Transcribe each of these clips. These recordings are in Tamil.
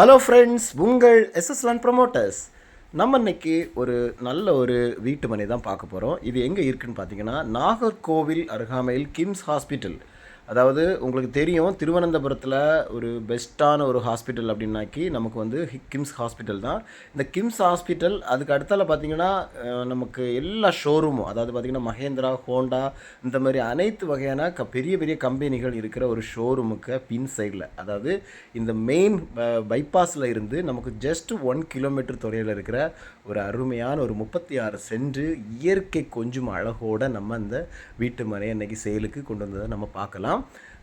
ஹலோ ஃப்ரெண்ட்ஸ் உங்கள் எஸ்எஸ் லேண்ட் ப்ரொமோட்டர்ஸ் நம்ம இன்னைக்கு ஒரு நல்ல ஒரு வீட்டு மனை தான் பார்க்க போகிறோம் இது எங்கே இருக்குன்னு பார்த்தீங்கன்னா நாகர்கோவில் அருகாமையில் கிம்ஸ் ஹாஸ்பிட்டல் அதாவது உங்களுக்கு தெரியும் திருவனந்தபுரத்தில் ஒரு பெஸ்ட்டான ஒரு ஹாஸ்பிட்டல் அப்படின்னாக்கி நமக்கு வந்து கிம்ஸ் ஹாஸ்பிட்டல் தான். இந்த கிம்ஸ் ஹாஸ்பிட்டல் அதுக்கு அடுத்தால பார்த்தீங்கன்னா நமக்கு எல்லா ஷோரூமும் அதாவது பார்த்தீங்கன்னா மகேந்திரா ஹோண்டா இந்த மாதிரி அனைத்து வகையான க பெரிய பெரிய கம்பெனிகள் இருக்கிற ஒரு ஷோரூமுக்கு பின் சைடில். அதாவது இந்த மெயின் பைபாஸில் இருந்து நமக்கு ஜஸ்ட் ஒன் கிலோமீட்டர் தொலைவில் இருக்கிற ஒரு அருமையான ஒரு முப்பத்தி ஆறு சென்று இயற்கை கொஞ்சம் அழகோடு நம்ம இந்த வீட்டு மனையை அன்னைக்கு செயலுக்கு கொண்டு வந்ததை நம்ம பார்க்கலாம்.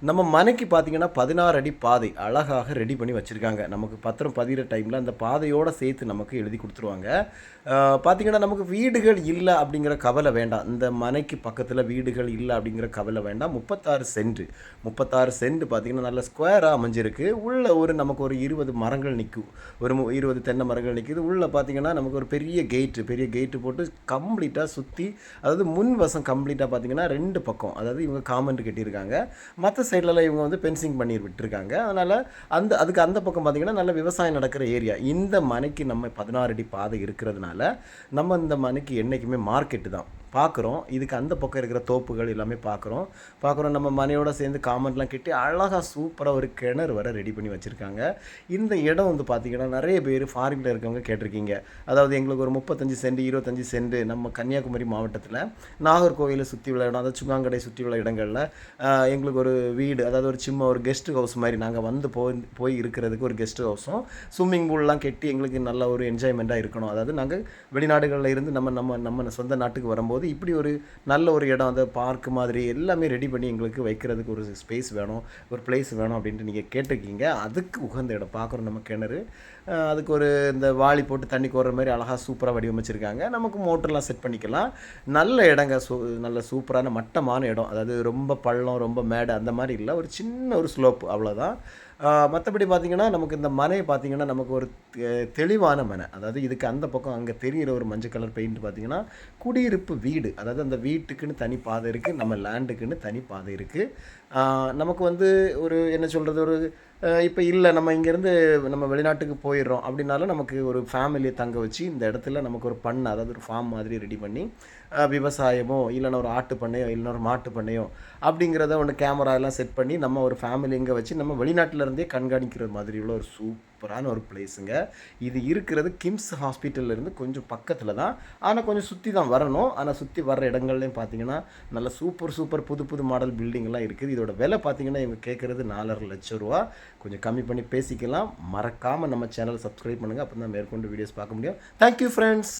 நம்ம மனைக்கு பார்த்தீங்கன்னா பதினாறு அடி பாதை அழகாக ரெடி பண்ணி வச்சுருக்காங்க. நமக்கு பத்திரம் பதிகிற டைமில் அந்த பாதையோடு சேர்த்து நமக்கு எழுதி கொடுத்துருவாங்க. பார்த்தீங்கன்னா நமக்கு வீடுகள் இல்லை அப்படிங்கிற கவலை வேண்டாம். இந்த மனைக்கு பக்கத்தில் வீடுகள் இல்லை அப்படிங்கிற கவலை வேண்டாம். முப்பத்தாறு சென்ட் முப்பத்தாறு சென்ட் பார்த்தீங்கன்னா நல்ல ஸ்கொயராக அமைஞ்சிருக்கு. உள்ளே ஒரு நமக்கு ஒரு இருபது மரங்கள் நிற்கும் ஒரு இருபது தென்னை மரங்கள் நிற்கிது உள்ளே பார்த்தீங்கன்னா நமக்கு ஒரு பெரிய கேட்டு பெரிய கேட்டு போட்டு கம்ப்ளீட்டாக சுற்றி அதாவது முன் வசம் கம்ப்ளீட்டாக பார்த்தீங்கன்னா ரெண்டு பக்கம் அதாவது இவங்க காமெண்ட் கட்டியிருக்காங்க. மற்ற சைட்லலாம் இவங்க வந்து பென்சிங் பண்ணி விட்டுருக்காங்க. அதனால் அந்த அதுக்கு அந்த பக்கம் பார்த்தீங்கன்னா நல்ல விவசாயம் நடக்கிற ஏரியா இந்த மனைக்கு நம்ம பதினாறு அடி பாதை இருக்கிறதுனால நம்ம இந்த மனைக்கு என்றைக்குமே மார்க்கெட்டு தான். பார்க்குறோம் இதுக்கு அந்த பக்கம் இருக்கிற தோப்புகள் எல்லாமே பார்க்குறோம் பார்க்குறோம் நம்ம மனையோட சேர்ந்து காமெண்ட்லாம் கட்டி அழகாக சூப்பராக ஒரு கிணறு வர ரெடி பண்ணி வச்சுருக்காங்க. இந்த இடம் வந்து பார்த்திங்கன்னா நிறைய பேர் ஃபாரினில் இருக்கவங்க கேட்டிருக்கீங்க. அதாவது எங்களுக்கு ஒரு முப்பத்தஞ்சு சென்ட் இருபத்தஞ்சி சென்ட் நம்ம கன்னியாகுமரி மாவட்டத்தில் நாகர்கோவிலை சுற்றி உள்ள இடம் அதாவது சுங்காங்கடை சுற்றி உள்ள இடங்களில் எங்களுக்கு ஒரு வீடு அதாவது ஒரு சும்மா ஒரு கெஸ்ட் ஹவுஸ் மாதிரி நாங்கள் வந்து போய் போய் இருக்கிறதுக்கு ஒரு கெஸ்ட் ஹவுஸும் ஸ்விம்மிங் பூல்லாம் கட்டி எங்களுக்கு நல்ல ஒரு என்ஜாய்மெண்ட்டாக இருக்கணும். அதாவது நாங்கள் வெளிநாடுகளில் இருந்து நம்ம நம்ம நம்ம சொந்த நாட்டுக்கு வரும்போது இப்படி ஒரு நல்ல ஒரு இடம் அந்த பார்க் மாதிரி எல்லாமே ரெடி பண்ணி எங்களுக்கு வைக்கிறதுக்கு ஒரு ஸ்பேஸ் வேணும் ஒரு பிளேஸ் வேணும் அப்படின்ட்டு நீங்கள் கேட்டிருக்கீங்க. அதுக்கு உகந்த இடம். பார்க்குறோம் நம்ம கிணறு. அதுக்கு ஒரு இந்த வாளி போட்டு தண்ணி கோர்ற மாதிரி அழகாக சூப்பராக வடிவமைச்சிருக்காங்க. நமக்கு மோட்டர்லாம் செட் பண்ணிக்கலாம். நல்ல இடங்க சூ நல்ல சூப்பரான மட்டமான இடம். அதாவது ரொம்ப பள்ளம் ரொம்ப மேடு அந்த மாதிரி இல்லை. ஒரு சின்ன ஒரு ஸ்லோப் அவ்வளோதான் மற்றபடி பார்த்தீங்கன்னா நமக்கு இந்த மனை பார்த்தீங்கன்னா நமக்கு ஒரு தெ- தெளிவான மனை. அதாவது இதுக்கு அந்த பக்கம் அங்கே தெரிகிற ஒரு மஞ்சள் கலர் பெயிண்ட் பார்த்தீங்கன்னா குடியிருப்பு வீடு. அதாவது அந்த வீட்டுக்குன்னு தனி பாதை இருக்குது நம்ம லேண்டுக்குன்னு தனி பாதை இருக்குது நமக்கு வந்து ஒரு என்ன சொல்கிறது ஒரு இப்போ இல்லை நம்ம இங்கேருந்து நம்ம வெளிநாட்டுக்கு போயிடுறோம் அப்படின்னாலும் நமக்கு ஒரு ஃபேமிலியை தங்க வச்சு இந்த இடத்துல நமக்கு ஒரு பண்ணை அதாவது ஒரு ஃபார்ம் மாதிரி ரெடி பண்ணி விவசாயமோ இல்லைன்னா ஒரு ஆட்டு பண்ணையோ இல்லைன்னா ஒரு மாட்டு பண்ணையோ அப்படிங்கிறத ஒன்று கேமரா எல்லாம் செட் பண்ணி நம்ம ஒரு ஃபேமிலி இங்கே வச்சு நம்ம வெளிநாட்டில் இருந்தே கண்காணிக்கிற மாதிரி உள்ள ஒரு சூப்பரான ஒரு பிளேஸுங்க இது இருக்கிறது கிம்ஸ் ஹாஸ்பிட்டல்லேருந்து கொஞ்சம் பக்கத்தில் தான். ஆனால் கொஞ்சம் சுற்றி தான் வரணும். ஆனால் சுற்றி வர்ற இடங்கள்லையும் பார்த்தீங்கன்னா நல்ல சூப்பர் சூப்பர் புது புது மாடல் பில்டிங்லாம் இருக்குது. இதோட விலை பார்த்தீங்கன்னா இவங்க கேட்குறது நாலரை லட்சம் ரூபா. கொஞ்சம் கம்மி பண்ணி பேசிக்கலாம். மறக்காமல் நம்ம சேனலை சப்ஸ்கிரைப் பண்ணுங்கள் அப்போ தான் மேற்கொண்டு வீடியோஸ் பார்க்க முடியும். Thank you friends